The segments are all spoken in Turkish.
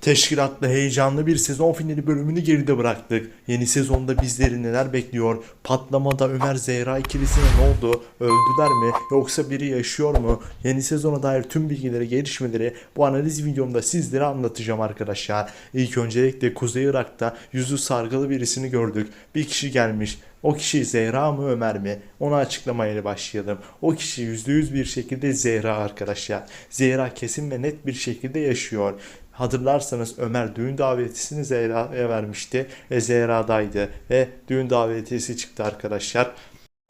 Teşkilatla heyecanlı bir sezon finali bölümünü geride bıraktık. Yeni sezonda bizleri neler bekliyor? Patlamada Ömer Zehra ikilisine ne oldu? Öldüler mi? Yoksa biri yaşıyor mu? Yeni sezona dair tüm bilgileri, gelişmeleri bu analiz videomda sizlere anlatacağım arkadaşlar. İlk öncelikle Kuzey Irak'ta yüzü sargılı birisini gördük. Bir kişi gelmiş. O kişi Zehra mı Ömer mi? Onu açıklamayla başlayalım. O kişi %100 bir şekilde Zehra arkadaşlar. Zehra kesin ve net bir şekilde yaşıyor. Hatırlarsanız Ömer düğün davetisini Zehra'ya vermişti ve Zehra'daydı ve düğün davetiyesi çıktı arkadaşlar.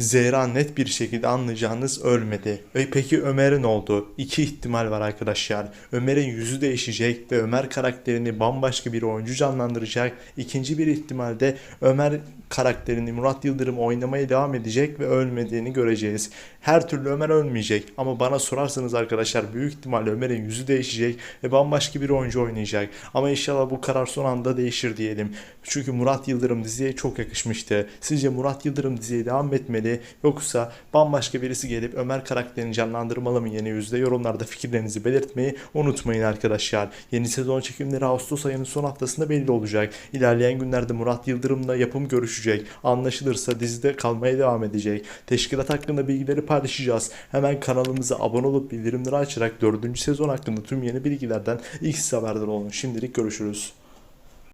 Zehra net bir şekilde anlayacağınız ölmedi. E peki Ömer'in oldu? İki ihtimal var arkadaşlar. Ömer'in yüzü değişecek ve Ömer karakterini bambaşka bir oyuncu canlandıracak. İkinci bir ihtimalde Ömer karakterini Murat Yıldırım oynamaya devam edecek ve ölmediğini göreceğiz. Her türlü Ömer ölmeyecek ama bana sorarsanız arkadaşlar büyük ihtimalle Ömer'in yüzü değişecek ve bambaşka bir oyuncu oynayacak. Ama inşallah bu karar son anda değişir diyelim. Çünkü Murat Yıldırım diziye çok yakışmıştı. Sizce Murat Yıldırım diziye devam etmeli yoksa bambaşka birisi gelip Ömer karakterini canlandırmalı mı yeni yüzde? Yorumlarda fikirlerinizi belirtmeyi unutmayın arkadaşlar. Yeni sezon çekimleri Ağustos ayının son haftasında belli olacak. İlerleyen günlerde Murat Yıldırım'la yapım görüşecek. Anlaşılırsa dizide kalmaya devam edecek. Teşkilat hakkında bilgileri paylaşacağız. Hemen kanalımıza abone olup bildirimleri açarak 4. sezon hakkında tüm yeni bilgilerden ilk haberdar olun. Şimdilik görüşürüz.